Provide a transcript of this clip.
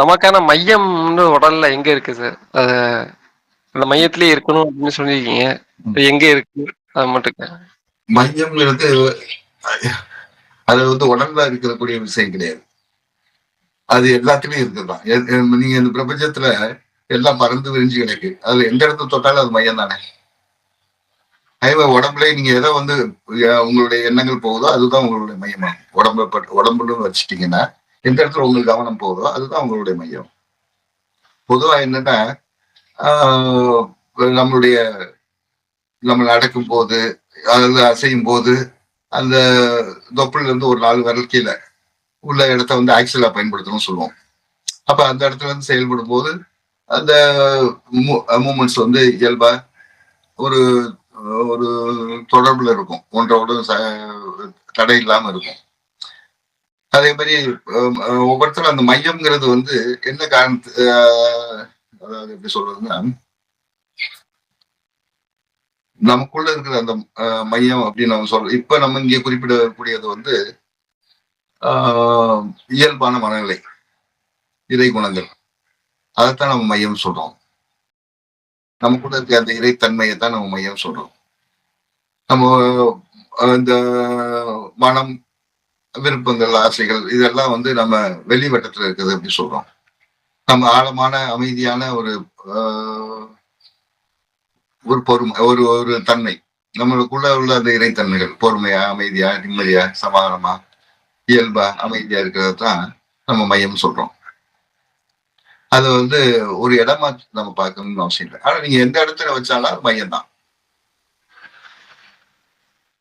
நமக்கான மையம்னு உடல்ல எங்க இருக்கு சார்? அது அந்த மையத்திலேயே இருக்கணும் அப்படின்னு சொல்லியிருக்கீங்க. எங்க இருக்கு? அது மட்டும் மையம்ங்கிறது அது வந்து உடம்புல இருக்கக்கூடிய விஷயம் கிடையாது. அது எல்லாத்துலயும் எ நீங்க இந்த பிரபஞ்சத்துல எல்லாம் பறந்து விரிஞ்சு கிடக்கு. அதுல எந்த இடத்த தொட்டாலும் அது மையம் தானே. அதே உடம்புலயே நீங்க எத வந்து உங்களுடைய எண்ணங்கள் போகுதோ, அதுதான் உங்களுடைய மையமாகும். உடம்ப பட் உடம்புன்னு வச்சுட்டீங்கன்னா, எந்த இடத்துல உங்களுக்கு கவனம் போகுதோ, அதுதான் உங்களுடைய மையம். பொதுவா என்னன்னா, நம்மளுடைய நம்ம நடக்கும்போது, அதாவது அசையும்போது, அந்த தொப்புள்ல இருந்து ஒரு நாலு விரல் கீழே உள்ள இடத்த வந்து ஆக்சிலா பயன்படுத்தணும்னு சொல்லுவோம். அப்ப அந்த இடத்துல வந்து செயல்படும்போது, அந்த மூமெண்ட்ஸ் வந்து இயல்பா ஒரு ஒரு தொடர்புல இருக்கும். ஒன்றோட ச தடை இல்லாம இருக்கும். அதே மாதிரி ஒவ்வொருத்தரும் அந்த மையம்ங்கிறது வந்து என்ன காரணத்து அதாவது எப்படி சொல்றதுன்னா நமக்குள்ள இருக்கிற அந்த மையம் அப்படின்னு நம்ம சொல்றோம். இப்ப நம்ம இங்கே குறிப்பிடக்கூடியது வந்து இயல்பான மனநிலை. இறை குணங்கள். அதைத்தான் நம்ம மையம் சொல்றோம். நமக்குள்ள இருக்க அந்த இறைத்தன்மையை தான் நம்ம மையம் சொல்றோம். நம்ம அந்த மனம், விருப்பங்கள், ஆசைகள் இதெல்லாம் வந்து நம்ம வெளி வட்டத்துல இருக்குது அப்படி சொல்றோம். நம்ம ஆழமான அமைதியான ஒரு ஒரு பொறுமை, ஒரு ஒரு தன்மை. நம்மளுக்குள்ள உள்ள அந்த இறைத்தன்மைகள். பொறுமையா, அமைதியா, நிம்மதியா, சமாதானமா, இயல்பா, அமைதியா இருக்கிறது தான் நம்ம மையம் சொல்றோம். அது வந்து ஒரு இடமா நம்ம பார்க்கணும்னு அவசியம் இல்ல. ஆனா நீங்க எந்த இடத்துல வச்சாலும் மையம் தான்.